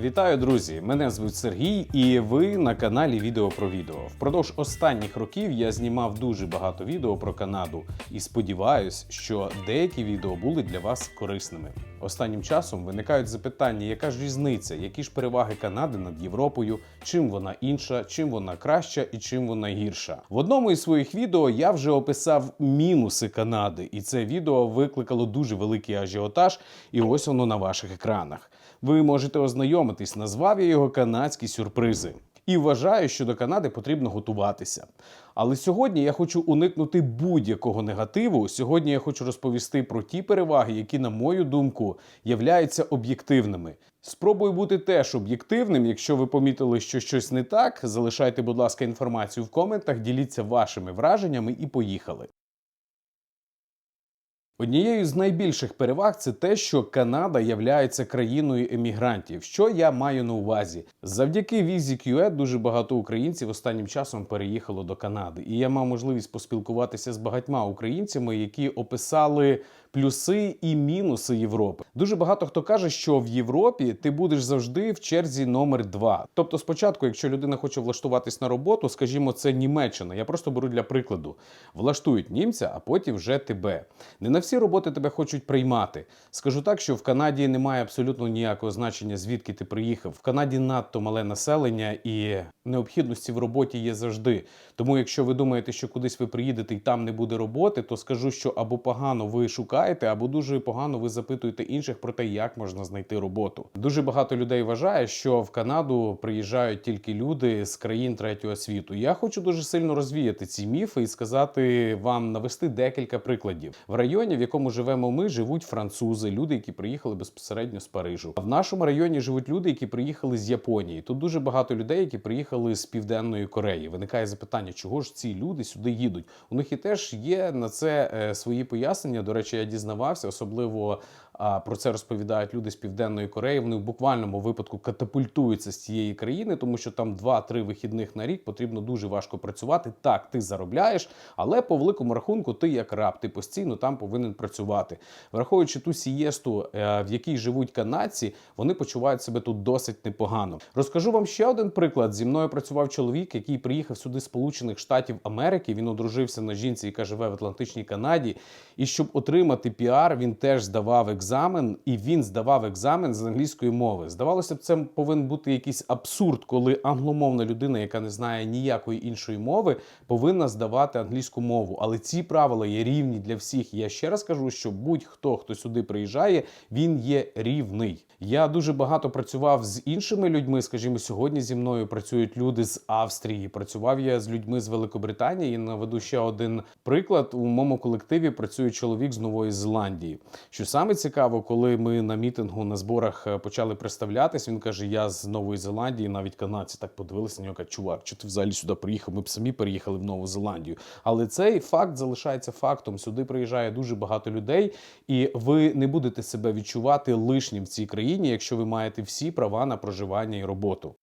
Вітаю, друзі! Мене звуть Сергій, і ви на каналі Відео про відео. Впродовж останніх років я знімав дуже багато відео про Канаду і сподіваюсь, що деякі відео були для вас корисними. Останнім часом виникають запитання, яка ж різниця, які ж переваги Канади над Європою, чим вона інша, чим вона краща і чим вона гірша. В одному із своїх відео я вже описав мінуси Канади, і це відео викликало дуже великий ажіотаж, і ось воно на ваших екранах. Ви можете ознайомитись, назвав я його канадські сюрпризи. І вважаю, що до Канади потрібно готуватися. Але сьогодні я хочу уникнути будь-якого негативу. Сьогодні я хочу розповісти про ті переваги, які, на мою думку, являються об'єктивними. Спробую бути теж об'єктивним. Якщо ви помітили, що щось не так, залишайте, будь ласка, інформацію в коментах, діліться вашими враженнями і поїхали. Однією з найбільших переваг це те, що Канада являється країною емігрантів. Що я маю на увазі? Завдяки візі QE дуже багато українців останнім часом переїхало до Канади, і я мав можливість поспілкуватися з багатьма українцями, які описали плюси і мінуси Європи. Дуже багато хто каже, що в Європі ти будеш завжди в черзі номер два. Тобто, спочатку, якщо людина хоче влаштуватись на роботу, скажімо, це Німеччина. Я просто беру для прикладу: влаштують німця, а потім вже тебе. Не на всі роботи тебе хочуть приймати. Скажу так, що в Канаді немає абсолютно ніякого значення, звідки ти приїхав. В Канаді надто мале населення і необхідності в роботі є завжди. Тому, якщо ви думаєте, що кудись ви приїдете і там не буде роботи, то скажу, що або погано ви шукаєте, або дуже погано ви запитуєте інших про те, як можна знайти роботу. Дуже багато людей вважає, що в Канаду приїжджають тільки люди з країн третього світу. Я хочу дуже сильно розвіяти ці міфи і сказати вам навести декілька прикладів в районі, в якому живемо ми, живуть французи, люди, які приїхали безпосередньо з Парижу. А В нашому районі живуть люди, які приїхали з Японії. Тут дуже багато людей, які приїхали з південної Кореї. Виникає запитання, чого ж ці люди сюди їдуть? У них і теж є на це е, свої пояснення. До речі, я дізнавався, особливо про це розповідають люди з південної Кореї. Вони в буквальному випадку катапультуються з цієї країни, тому що там 2-3 вихідних на рік потрібно дуже важко працювати. Так, ти заробляєш, але по великому рахунку ти як раб, ти постійно там повинен працювати. Враховуючи ту сієсту, е, в якій живуть канадці, вони почувають себе тут досить непогано. Розкажу вам ще один приклад. Зі мною працював чоловік, який приїхав сюди з Сполучених Штатів Америки. Він одружився на жінці, яка живе в Атлантичній Канаді. І щоб отримати піар, він теж здавав екзамен, і він здавав екзамен з англійської мови. Здавалося б, це повинен бути якийсь абсурд, коли англомовна людина, яка не знає ніякої іншої мови, повинна здавати англійську мову. Але ці правила є рівні для всіх. Я ще раз кажу, що будь-хто, хто сюди приїжджає, він є рівний. Я дуже багато працював з іншими людьми. Скажімо, сьогодні зі мною працюють люди з Австрії. Працював я з людьми з Великобританії. І наведу ще один приклад. У моєму колективі працює чоловік з Нової Зеландії. Що саме цікаво, коли ми на мітингу на зборах е, почали представлятись, він каже: Я з Нової Зеландії, навіть канадці так подивилися на нього, кажуть, чувак, що ти взагалі сюди приїхав? Ми б самі переїхали в Нову Зеландію. Але цей факт залишається фактом. Сюди приїжджає дуже багато людей, і ви не будете себе відчувати лишнім в цій країні, якщо ви маєте всі права на проживання і роботу.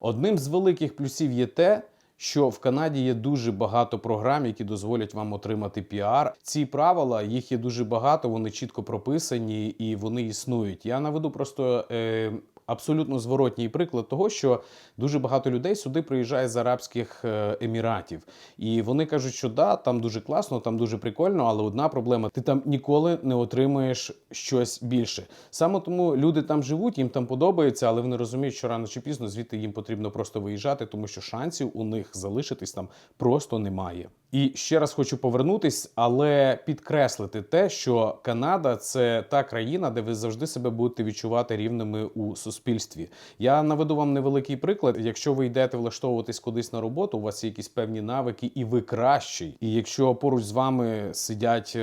Одним з великих плюсів є те, що в Канаді є дуже багато програм, які дозволять вам отримати піар. Ці правила їх є дуже багато, вони чітко прописані і вони існують. Я наведу просто. Е, Абсолютно зворотній приклад того, що дуже багато людей сюди приїжджає з Арабських е, Еміратів, і вони кажуть, що да, там дуже класно, там дуже прикольно, але одна проблема: ти там ніколи не отримуєш щось більше. Саме тому люди там живуть, їм там подобається, але вони розуміють, що рано чи пізно звідти їм потрібно просто виїжджати, тому що шансів у них залишитись там просто немає. І ще раз хочу повернутись, але підкреслити те, що Канада це та країна, де ви завжди себе будете відчувати рівними у суспільстві. Я наведу вам невеликий приклад. Якщо ви йдете влаштовуватись кудись на роботу, у вас є якісь певні навики, і ви кращий. І якщо поруч з вами сидять.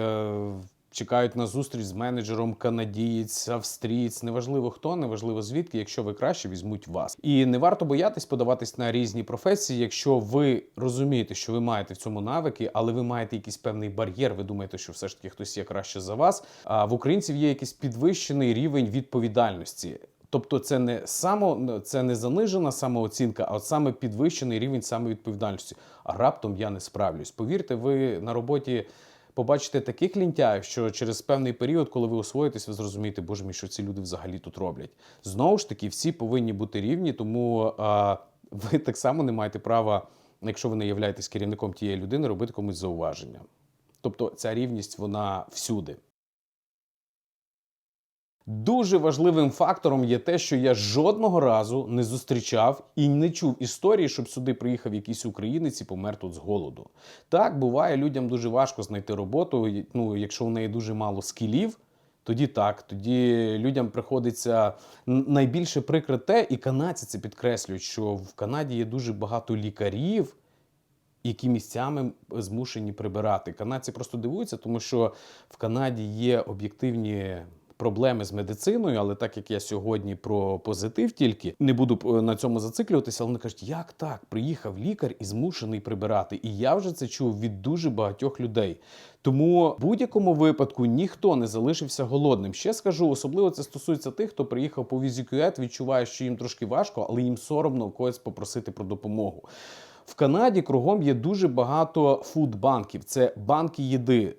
Чекають на зустріч з менеджером канадієць, австрієць, неважливо хто, неважливо звідки, якщо ви краще візьмуть вас. І не варто боятись подаватись на різні професії, якщо ви розумієте, що ви маєте в цьому навики, але ви маєте якийсь певний бар'єр. Ви думаєте, що все ж таки хтось є краще за вас. А в українців є якийсь підвищений рівень відповідальності. Тобто це не само це не занижена самооцінка, а от саме підвищений рівень самовідповідальності. А раптом я не справлюсь. Повірте, ви на роботі побачите таких лінтяїв, що через певний період, коли ви освоїтесь, ви зрозумієте, боже мій, що ці люди взагалі тут роблять. Знову ж таки, всі повинні бути рівні, тому а, ви так само не маєте права, якщо ви не являєтесь керівником тієї людини, робити комусь зауваження. Тобто ця рівність вона всюди. Дуже важливим фактором є те, що я жодного разу не зустрічав і не чув історії, щоб сюди приїхав якийсь українець і помер тут з голоду. Так, буває, людям дуже важко знайти роботу. Ну, якщо в неї дуже мало скілів, тоді так. Тоді людям приходиться найбільше прикре те, і канадці це підкреслюють, що в Канаді є дуже багато лікарів, які місцями змушені прибирати. Канадці просто дивуються, тому що в Канаді є об'єктивні. Проблеми з медициною, але так як я сьогодні про позитив тільки не буду е, на цьому зациклюватися, але вони кажуть, як так? Приїхав лікар і змушений прибирати. І я вже це чув від дуже багатьох людей. Тому в будь-якому випадку ніхто не залишився голодним. Ще скажу, особливо це стосується тих, хто приїхав по візі QED, відчуває, що їм трошки важко, але їм соромно когось попросити про допомогу. В Канаді кругом є дуже багато фудбанків. Це банки їди.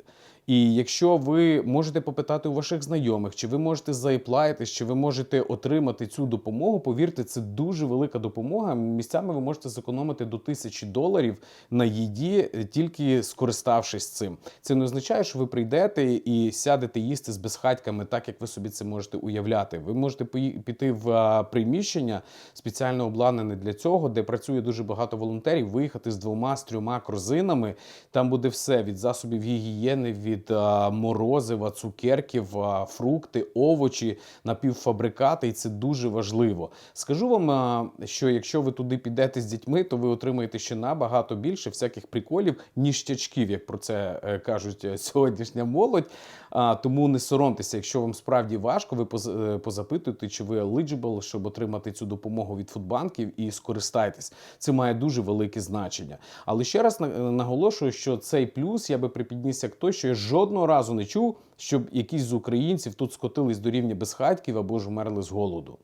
І якщо ви можете попитати у ваших знайомих, чи ви можете заіплаїтись, чи ви можете отримати цю допомогу, повірте, це дуже велика допомога. Місцями ви можете зекономити до тисячі доларів на їді, е, тільки скориставшись цим. Це не означає, що ви прийдете і сядете їсти з безхатьками, так як ви собі це можете уявляти. Ви можете піти в приміщення спеціально обладнане для цього, де працює дуже багато волонтерів, виїхати з двома з трьома корзинами. Там буде все від засобів гігієни, від а, морозива, цукерків, фрукти, овочі, напівфабрикати, і це дуже важливо. Скажу вам, що якщо ви туди підете з дітьми, то ви отримаєте ще набагато більше всяких приколів, ніштячків, як про це е, кажуть е, сьогоднішня молодь. Тому не соромтеся, якщо вам справді важко, ви поз- е, чи ви eligible, щоб отримати цю допомогу від фудбанків і скористайтесь. Це має дуже велике значення. Але ще раз наголошую, що цей плюс я би припідніс як той, що я жодного разу не чув, щоб якісь з українців тут скотились до рівня безхатьків або ж вмерли з голоду.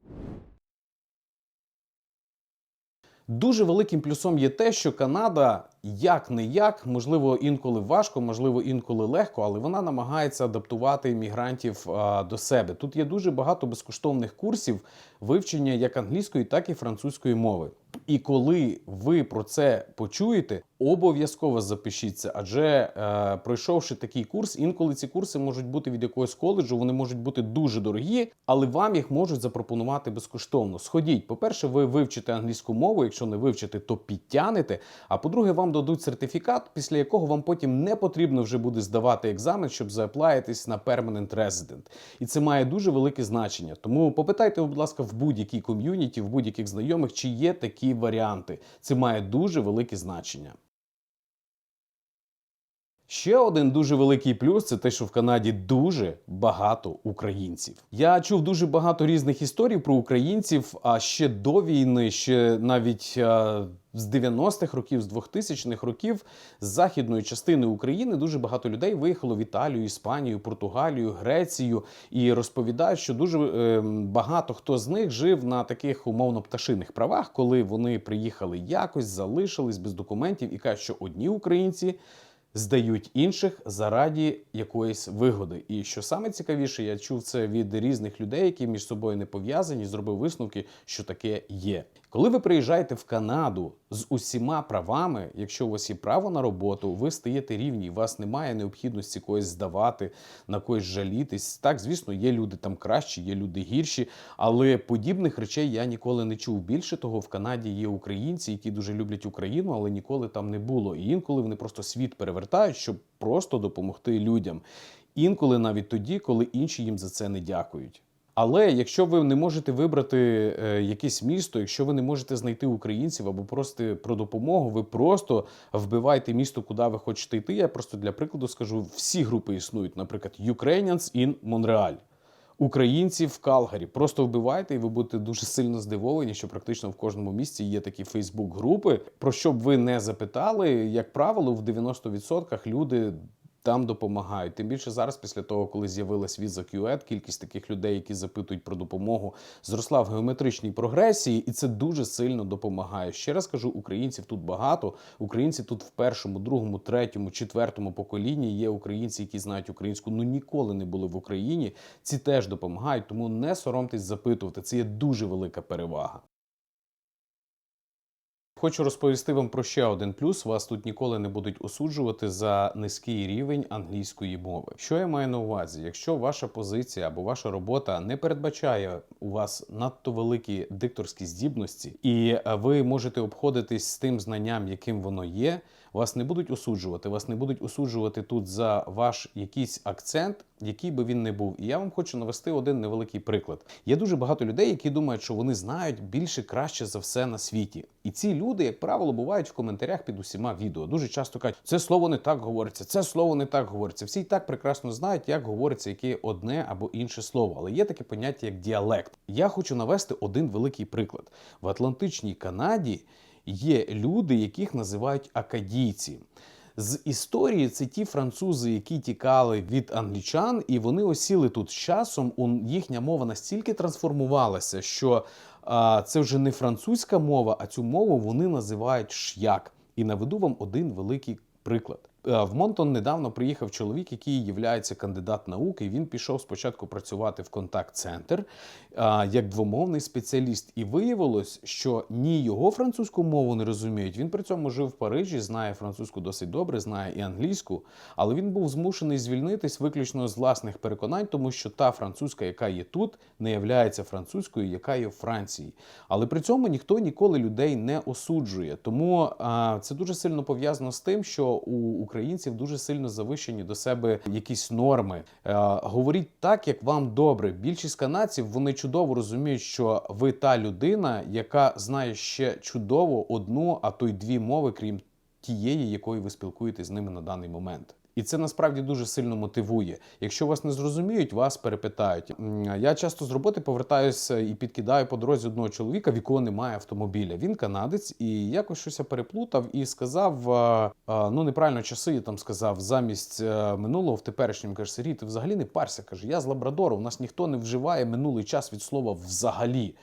Дуже великим плюсом є те, що Канада як не як, можливо, інколи важко, можливо, інколи легко, але вона намагається адаптувати іммігрантів а, до себе. Тут є дуже багато безкоштовних курсів вивчення як англійської, так і французької мови. І коли ви про це почуєте, обов'язково запишіться, адже е, пройшовши такий курс, інколи ці курси можуть бути від якогось коледжу, вони можуть бути дуже дорогі, але вам їх можуть запропонувати безкоштовно. Сходіть, по-перше, ви вивчите англійську мову, якщо не вивчите, то підтягнете. А по-друге, вам дадуть сертифікат, після якого вам потім не потрібно вже буде здавати екзамен, щоб зааплаїтись на Permanent Resident. І це має дуже велике значення. Тому попитайте, будь ласка, в будь-якій ком'юніті, в будь-яких знайомих, чи є такі варіанти. Це має дуже велике значення. Ще один дуже великий плюс це те, що в Канаді дуже багато українців. Я чув дуже багато різних історій про українців. А ще до війни, ще навіть е, з 90-х років, з 2000-х років, з західної частини України дуже багато людей виїхало в Італію, Іспанію, Португалію, Грецію і розповідають, що дуже е, багато хто з них жив на таких умовно пташиних правах, коли вони приїхали якось, залишились без документів і кажуть, що одні українці здають інших заради якоїсь вигоди. І що саме цікавіше, я чув це від різних людей, які між собою не пов'язані, зробив висновки, що таке є. Коли ви приїжджаєте в Канаду з усіма правами, якщо у вас є право на роботу, ви стаєте рівні, у вас немає необхідності когось здавати, на когось жалітись. Так, звісно, є люди там кращі, є люди гірші, але подібних речей я ніколи не чув. Більше того, в Канаді є українці, які дуже люблять Україну, але ніколи там не було. І інколи вони просто світ перевертають, щоб просто допомогти людям. Інколи навіть тоді, коли інші їм за це не дякують. Але якщо ви не можете вибрати е, якесь місто, якщо ви не можете знайти українців або просити про допомогу, ви просто вбивайте місто, куди ви хочете йти. Я просто для прикладу скажу: всі групи існують, наприклад, Ukrainians in Montreal. Українці в Калгарі. Просто вбивайте, і ви будете дуже сильно здивовані, що практично в кожному місці є такі Фейсбук-групи. Про що б ви не запитали, як правило, в 90% люди там допомагають. Тим більше зараз, після того, коли з'явилась віза QED, кількість таких людей, які запитують про допомогу, зросла в геометричній прогресії, і це дуже сильно допомагає. Ще раз кажу, українців тут багато. Українці тут в першому, другому, третьому, четвертому поколінні є українці, які знають українську, ну ніколи не були в Україні. Ці теж допомагають, тому не соромтесь запитувати. Це є дуже велика перевага. Хочу розповісти вам про ще один плюс. Вас тут ніколи не будуть осуджувати за низький рівень англійської мови. Що я маю на увазі? Якщо ваша позиція або ваша робота не передбачає у вас надто великі дикторські здібності, і е, ви можете обходитись з тим знанням, яким воно є. Вас не будуть осуджувати, вас не будуть осуджувати тут за ваш якийсь акцент, який би він не був. І я вам хочу навести один невеликий приклад. Є дуже багато людей, які думають, що вони знають більше краще за все на світі. І ці люди, як правило, бувають в коментарях під усіма відео. Дуже часто кажуть, це слово не так говориться, це слово не так говориться. Всі і так прекрасно знають, як говориться яке одне або інше слово. Але є таке поняття як діалект. Я хочу навести один великий приклад в Атлантичній Канаді є люди, яких називають акадійці. З історії це ті французи, які тікали від англічан, і вони осіли тут з часом. Їхня мова настільки трансформувалася, що а, це вже не французька мова, а цю мову вони називають ш'як. І наведу вам один великий приклад. Е, В Монтон недавно приїхав чоловік, який є кандидат наук, і він пішов спочатку працювати в контакт-центр як двомовний спеціаліст. І виявилось, що ні його французьку мову не розуміють. Він при цьому жив в Парижі, знає французьку досить добре, знає і англійську, але він був змушений звільнитись виключно з власних переконань, тому що та французька, яка є тут, не являється французькою, яка є в Франції. Але при цьому ніхто ніколи людей не осуджує. Тому це дуже сильно пов'язано з тим, що у українців дуже сильно завищені до себе якісь норми. Е, говоріть так, як вам добре. Більшість канадців вони чудово розуміють, що ви та людина, яка знає ще чудово одну, а то й дві мови, крім тієї, якою ви спілкуєтесь з ними на даний момент. І це насправді дуже сильно мотивує. Якщо вас не зрозуміють, вас перепитають. Я часто з роботи повертаюся і підкидаю по дорозі одного чоловіка, в якого немає автомобіля. Він канадець, і якось щось переплутав і сказав: е, е, ну неправильно часи я там сказав замість е, минулого в теперішньому каже Сергій, ти взагалі не парся. каже, я з Лабрадора. У нас ніхто не вживає минулий час від слова взагалі.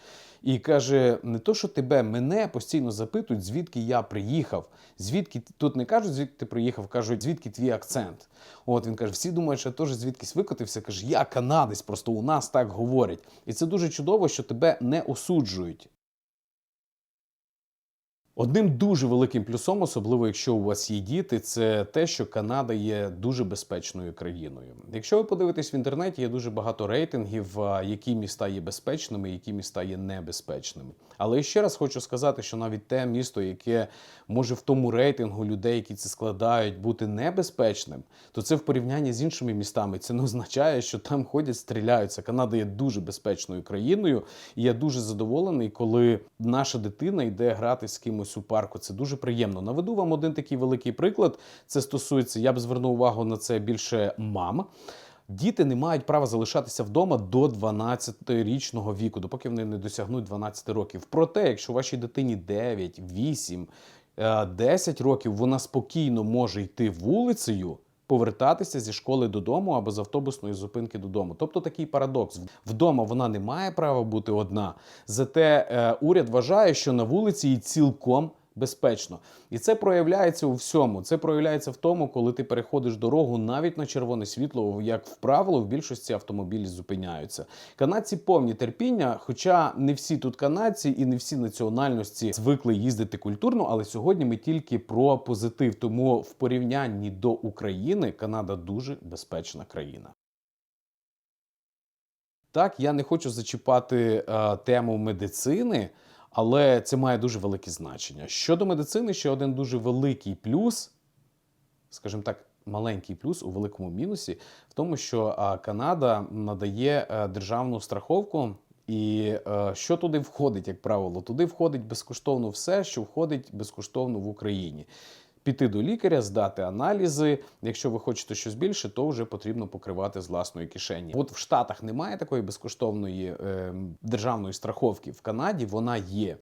І каже: не то, що тебе мене постійно запитують, звідки я приїхав, звідки тут не кажуть, звідки ти приїхав, кажуть, звідки твій акцент. От він каже, всі думають, що я теж звідкись викотився. Каже, я канадець, просто у нас так говорять. І це дуже чудово, що тебе не осуджують. Одним дуже великим плюсом, особливо якщо у вас є діти, це те, що Канада є дуже безпечною країною. Якщо ви подивитесь в інтернеті, є дуже багато рейтингів, які міста є безпечними, які міста є небезпечними. Але ще раз хочу сказати, що навіть те місто, яке може в тому рейтингу людей, які це складають, бути небезпечним, то це в порівнянні з іншими містами. Це не означає, що там ходять, стріляються. Канада є дуже безпечною країною, і я дуже задоволений, коли наша дитина йде грати з кимось у парку. Це дуже приємно. Наведу вам один такий великий приклад. Це стосується, я б звернув увагу на це більше мам. Діти не мають права залишатися вдома до 12-річного віку, допоки вони не досягнуть 12 років. Проте, якщо вашій дитині 9, 8, е, 10 років, вона спокійно може йти вулицею. Повертатися зі школи додому або з автобусної зупинки додому. Тобто такий парадокс. Вдома вона не має права бути одна. Зате е, уряд вважає, що на вулиці їй цілком безпечно. І це проявляється у всьому. Це проявляється в тому, коли ти переходиш дорогу навіть на червоне світло, як в правило, в більшості автомобілі зупиняються. Канадці повні терпіння, хоча не всі тут канадці і не всі національності звикли їздити культурно, але сьогодні ми тільки про позитив. Тому в порівнянні до України Канада дуже безпечна країна. Так, я не хочу зачіпати е, тему медицини, але це має дуже велике значення. Щодо медицини, ще один дуже великий плюс, скажімо так, маленький плюс у великому мінусі, в тому, що Канада надає е, державну страховку. І е, що туди входить, як правило? Туди входить безкоштовно все, що входить безкоштовно в Україні. Піти до лікаря, здати аналізи. Якщо ви хочете щось більше, то вже потрібно покривати з власної кишені. От в Штатах немає такої безкоштовної е, державної страховки. В Канаді вона є.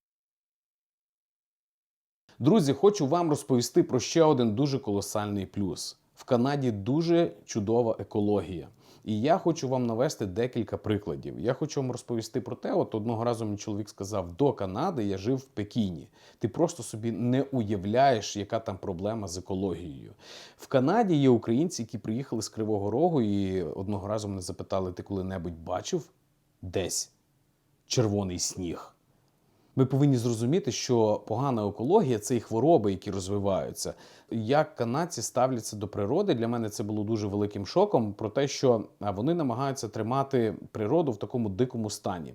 Друзі, хочу вам розповісти про ще один дуже колосальний плюс. В Канаді дуже чудова екологія. І я хочу вам навести декілька прикладів. Я хочу вам розповісти про те, от одного разу мені чоловік сказав: до Канади я жив в Пекіні. Ти просто собі не уявляєш, яка там проблема з екологією. В Канаді є українці, які приїхали з Кривого Рогу, і одного разу мене запитали: ти коли-небудь бачив десь червоний сніг? Ми повинні зрозуміти, що погана екологія це і хвороби, які розвиваються. Як канадці ставляться до природи, для мене це було дуже великим шоком про те, що вони намагаються тримати природу в такому дикому стані.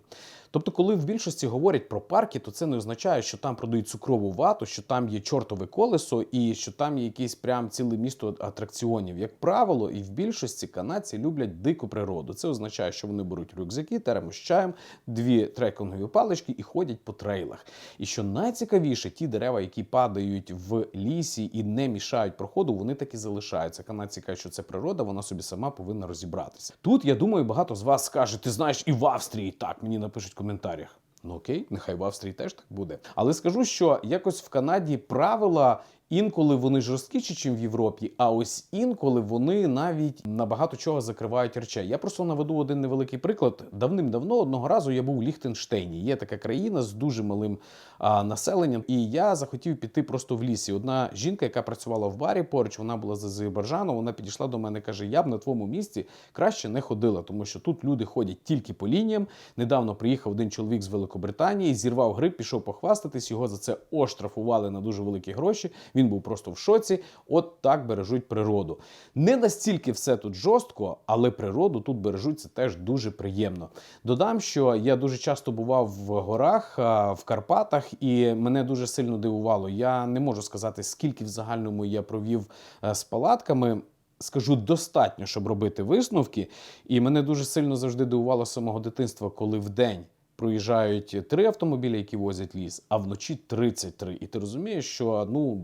Тобто, коли в більшості говорять про парки, то це не означає, що там продають цукрову вату, що там є чортове колесо і що там є якийсь прям ціле місто атракціонів. Як правило, і в більшості канадці люблять дику природу. Це означає, що вони беруть рюкзаки, термос з чаєм, дві трекінгові палички і ходять по трейлах. І що найцікавіше, ті дерева, які падають в лісі і не мішають проходу, вони так і залишаються. Канадці кажуть, що це природа, вона собі сама повинна розібратися. Тут я думаю, багато з вас скаже, ти знаєш, і в Австрії так мені напишуть коментарях. Ну окей, нехай в Австрії теж так буде. Але скажу, що якось в Канаді правила. Інколи вони жорсткіші, ніж в Європі, а ось інколи вони навіть на багато чого закривають речей. Я просто наведу один невеликий приклад. Давним-давно одного разу я був у Ліхтенштейні. Є така країна з дуже малим а, населенням, і я захотів піти просто в лісі. Одна жінка, яка працювала в барі поруч, вона була з Азербайджану. Вона підійшла до мене каже: Я б на твоєму місці краще не ходила, тому що тут люди ходять тільки по лініям. Недавно приїхав один чоловік з Великобританії, зірвав гриб, пішов похвастатись. Його за це оштрафували на дуже великі гроші. Він був просто в шоці. От так бережуть природу. Не настільки все тут жорстко, але природу тут бережуть це теж дуже приємно. Додам, що я дуже часто бував в горах, в Карпатах, і мене дуже сильно дивувало. Я не можу сказати, скільки в загальному я провів е, з палатками. Скажу достатньо, щоб робити висновки. І мене дуже сильно завжди дивувало з самого дитинства, коли в день проїжджають три автомобілі, які возять ліс, а вночі 33. І ти розумієш, що ну.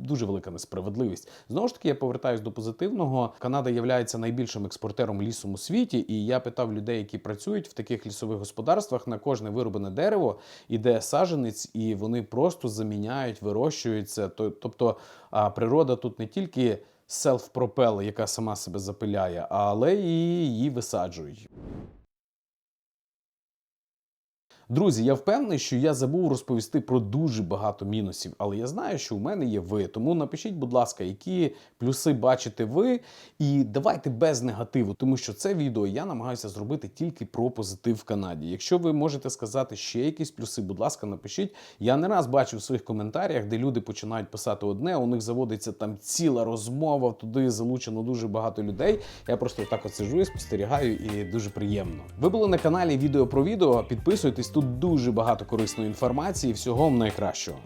Дуже велика несправедливість. Знову ж таки, я повертаюсь до позитивного. Канада є найбільшим експортером лісом у світі, і я питав людей, які працюють в таких лісових господарствах, на кожне вироблене дерево іде саженець, і вони просто заміняють, вирощуються. Тобто природа тут не тільки селф-пропел, яка сама себе запиляє, але і її висаджують. Друзі, я впевнений, що я забув розповісти про дуже багато мінусів, але я знаю, що у мене є ви. Тому напишіть, будь ласка, які плюси бачите ви, і давайте без негативу, тому що це відео я намагаюся зробити тільки про позитив в Канаді. Якщо ви можете сказати ще якісь плюси, будь ласка, напишіть. Я не раз бачив в своїх коментарях, де люди починають писати одне, у них заводиться там ціла розмова, туди залучено дуже багато людей. Я просто так от сиджу і спостерігаю, і дуже приємно. Ви були на каналі Відео про відео. Підписуйтесь, тут дуже багато корисної інформації. Всього найкращого.